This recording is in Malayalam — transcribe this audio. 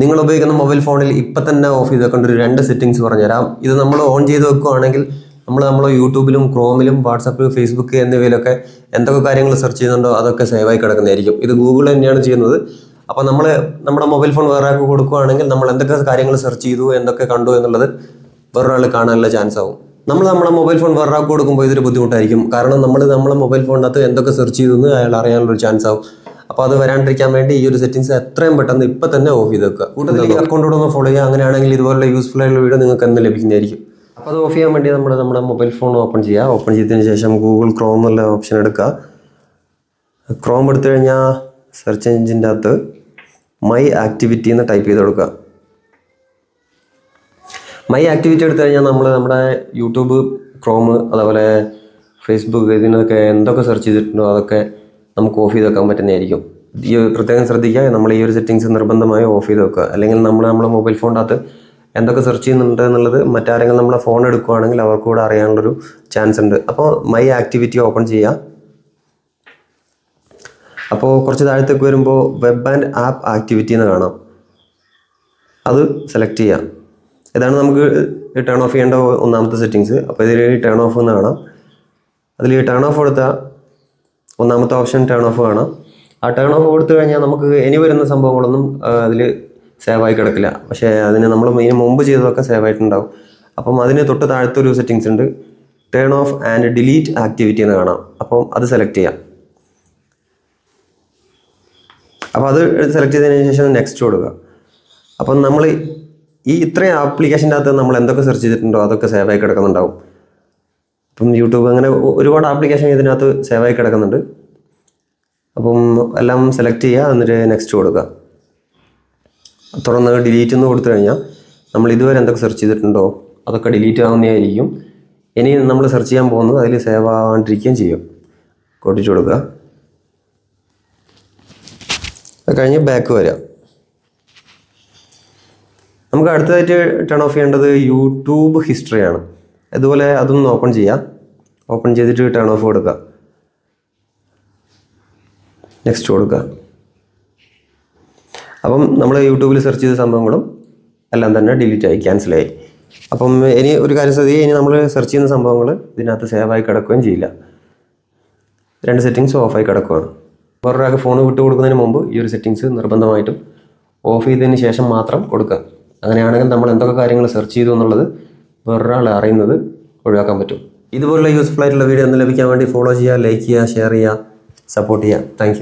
നിങ്ങൾ ഉപയോഗിക്കുന്ന മൊബൈൽ ഫോണിൽ ഇപ്പം തന്നെ ഓഫ് ചെയ്ത് വെക്കേണ്ട ഒരു രണ്ട് സെറ്റിങ്സ് പറഞ്ഞുതരാം. ഇത് നമ്മൾ ഓൺ ചെയ്ത് വെക്കുകയാണെങ്കിൽ നമ്മൾ നമ്മൾ യൂട്യൂബിലും ക്രോമിലും വാട്സപ്പ് ഫേസ്ബുക്ക് എന്നിവയിലൊക്കെ എന്തൊക്കെ കാര്യങ്ങൾ സെർച്ച് ചെയ്യുന്നുണ്ടോ അതൊക്കെ സേവായി കിടക്കുന്നതായിരിക്കും. ഇത് ഗൂഗിൾ തന്നെയാണ് ചെയ്യുന്നത്. അപ്പോൾ നമ്മൾ നമ്മുടെ മൊബൈൽ ഫോൺ വേറെ ആൾക്ക് കൊടുക്കുകയാണെങ്കിൽ നമ്മൾ എന്തൊക്കെ കാര്യങ്ങൾ സെർച്ച് ചെയ്തു എന്തൊക്കെ കണ്ടു എന്നുള്ളത് വേറൊരാൾ കാണാനുള്ള ചാൻസ് ആവും. നമ്മൾ നമ്മുടെ മൊബൈൽ ഫോൺ വേറൊരാൾക്ക് കൊടുക്കുമ്പോൾ ഇതൊരു ബുദ്ധിമുട്ടായിരിക്കും. കാരണം നമ്മൾ നമ്മുടെ മൊബൈൽ ഫോണിനകത്ത് എന്തൊക്കെ സെർച്ച് ചെയ്തു എന്ന് അയാൾ അറിയാനുള്ളൊരു ചാൻസ് ആവും. അപ്പോൾ അത് വരാണ്ടിരിക്കാൻ വേണ്ടി ഈ ഒരു സെറ്റിംഗ്സ് എത്രയും പെട്ടെന്ന് ഇപ്പം തന്നെ ഓഫ് ചെയ്ത് വെക്കുക. കൂടുതൽ ഈ അക്കൗണ്ടോട് ഒന്ന് ഫോളോ ചെയ്യുക. അങ്ങനെയാണെങ്കിൽ ഇതുപോലെ യൂസ്ഫുൾ ആയിട്ടുള്ള വീഡിയോ നിങ്ങൾക്ക് എന്ന് ലഭിക്കുന്നതായിരിക്കും. അപ്പോൾ അത് ഓഫ് ചെയ്യാൻ വേണ്ടി നമ്മൾ നമ്മുടെ മൊബൈൽ ഫോൺ ഓപ്പൺ ചെയ്യുക. ഓപ്പൺ ചെയ്തതിന് ശേഷം ഗൂഗിൾ ക്രോം എന്നുള്ള ഓപ്ഷൻ എടുക്കുക. ക്രോം എടുത്തു കഴിഞ്ഞാൽ സെർച്ച് എഞ്ചിന്റെ അകത്ത് മൈ ആക്ടിവിറ്റി എന്ന് ടൈപ്പ് ചെയ്ത് കൊടുക്കുക. മൈ ആക്ടിവിറ്റി എടുത്തു കഴിഞ്ഞാൽ നമ്മൾ നമ്മുടെ യൂട്യൂബ് ക്രോം അതേപോലെ ഫേസ്ബുക്ക് ഇതിനൊക്കെ എന്തൊക്കെ സെർച്ച് ചെയ്തിട്ടുണ്ടോ അതൊക്കെ നമുക്ക് ഓഫ് ചെയ്ത് വെക്കാൻ പറ്റുന്നതായിരിക്കും. ഈ പ്രത്യേകം ശ്രദ്ധിക്കുക നമ്മൾ ഈ ഒരു സെറ്റിങ്സ് നിർബന്ധമായി ഓഫ് ചെയ്ത് വെക്കുക. അല്ലെങ്കിൽ നമ്മൾ നമ്മുടെ മൊബൈൽ ഫോണിന്റെ അകത്ത് എന്തൊക്കെ സെർച്ച് ചെയ്യുന്നുണ്ട് എന്നുള്ളത് മറ്റാരെങ്കിലും നമ്മളെ ഫോൺ എടുക്കുകയാണെങ്കിൽ അവർക്ക് കൂടെ അറിയാനുള്ളൊരു ചാൻസ് ഉണ്ട്. അപ്പോൾ മൈ ആക്ടിവിറ്റി ഓപ്പൺ ചെയ്യുക. അപ്പോൾ കുറച്ച് താഴത്തേക്ക് വരുമ്പോൾ വെബ് ആൻഡ് ആപ്പ് ആക്ടിവിറ്റി എന്ന് കാണാം. അത് സെലക്ട് ചെയ്യാം ഇതാണ് നമുക്ക് ടേൺ ഓഫ് ചെയ്യേണ്ട ഒന്നാമത്തെ സെറ്റിങ്സ് അപ്പോൾ ഇതിൽ ടേൺ ഓഫ് എന്ന് കാണാം. അതിൽ ടേൺ ഓഫ് കൊടുത്താൽ ഒന്നാമത്തെ ഓപ്ഷൻ ടേൺ ഓഫ് കാണാം ആ ടേൺ ഓഫ് കൊടുത്തു കഴിഞ്ഞാൽ നമുക്ക് ഇനി വരുന്ന സംഭവങ്ങളൊന്നും അതിൽ ആയി കിടക്കില്ല. പക്ഷേ അതിന് നമ്മൾ ഇതിന് മുമ്പ് ചെയ്തതൊക്കെ സേവ് ആയിട്ടുണ്ടാവും. അപ്പം അതിന് തൊട്ട് താഴത്തെ ഒരു സെറ്റിങ്സ് ഉണ്ട്. Turn off and delete activity എന്ന് കാണാം. അപ്പം അത് സെലക്ട് ചെയ്യാം. അപ്പോൾ അത് സെലക്ട് ചെയ്തതിന് ശേഷം നെക്സ്റ്റ് കൊടുക്കുക. അപ്പം നമ്മൾ ഈ ഇത്രയും ആപ്ലിക്കേഷന്റെ അകത്ത് നമ്മൾ എന്തൊക്കെ സെർച്ച് ചെയ്തിട്ടുണ്ടോ അതൊക്കെ സേവ് ആയി കിടക്കുന്നുണ്ടാവും. ഇപ്പം യൂട്യൂബ് അങ്ങനെ ഒരുപാട് ആപ്ലിക്കേഷൻ ഇതിനകത്ത് സേവായി കിടക്കുന്നുണ്ട്. അപ്പം എല്ലാം സെലക്ട് ചെയ്യുക എന്നിട്ട് നെക്സ്റ്റ് കൊടുക്കുക തുറന്ന് ഡിലീറ്റ് എന്ന് കൊടുത്തു കഴിഞ്ഞാൽ നമ്മൾ ഇതുവരെ എന്തൊക്കെ സെർച്ച് ചെയ്തിട്ടുണ്ടോ അതൊക്കെ ഡിലീറ്റ് ആവുന്നതായിരിക്കും ഇനി നമ്മൾ സെർച്ച് ചെയ്യാൻ പോകുന്നത് അതിൽ സേവ് ആവാണ്ടിരിക്കുകയും ചെയ്യും. കൊട്ടിച്ചു കൊടുക്കുക അത് കഴിഞ്ഞ് ബാക്ക് വരാം. നമുക്ക് അടുത്തതായിട്ട് ടേൺ ഓഫ് ചെയ്യേണ്ടത് യൂട്യൂബ് ഹിസ്റ്ററിയാണ് ഇതുപോലെ അതൊന്ന് ഓപ്പൺ ചെയ്യാം. ഓപ്പൺ ചെയ്തിട്ട് ടേൺ ഓഫ് കൊടുക്കുക. നെക്സ്റ്റ് കൊടുക്കുക. അപ്പം നമ്മൾ യൂട്യൂബിൽ സെർച്ച് ചെയ്ത സംഭവങ്ങളും എല്ലാം തന്നെ ഡിലീറ്റ് ആയി ക്യാൻസലായി അപ്പം ഇനി ഒരു കാര്യം ശ്രദ്ധിക്കുക. ഇനി നമ്മൾ സെർച്ച് ചെയ്യുന്ന സംഭവങ്ങൾ ഇതിനകത്ത് സേവ് ആയി കിടക്കുകയും ചെയ്യില്ല. രണ്ട് സെറ്റിങ്സ് ഓഫായി കിടക്കുകയാണ്. വേറൊരാൾക്ക് ഫോൺ വിട്ടു കൊടുക്കുന്നതിന് മുമ്പ് ഈ ഒരു സെറ്റിങ്സ് നിർബന്ധമായിട്ടും ഓഫ് ചെയ്തതിന് ശേഷം മാത്രം കൊടുക്കുക. അങ്ങനെയാണെങ്കിൽ നമ്മൾ എന്തൊക്കെ കാര്യങ്ങൾ സെർച്ച് ചെയ്തു എന്നുള്ളത് വേറൊരാൾ അറിയുന്നത് ഒഴിവാക്കാൻ പറ്റും. ഇതുപോലുള്ള യൂസ്ഫുൾ ആയിട്ടുള്ള വീഡിയോ ഒന്ന് ലഭിക്കാൻ വേണ്ടി ഫോളോ ചെയ്യുക ലൈക്ക് ചെയ്യുക ഷെയർ ചെയ്യുക സപ്പോർട്ട് ചെയ്യുക. താങ്ക്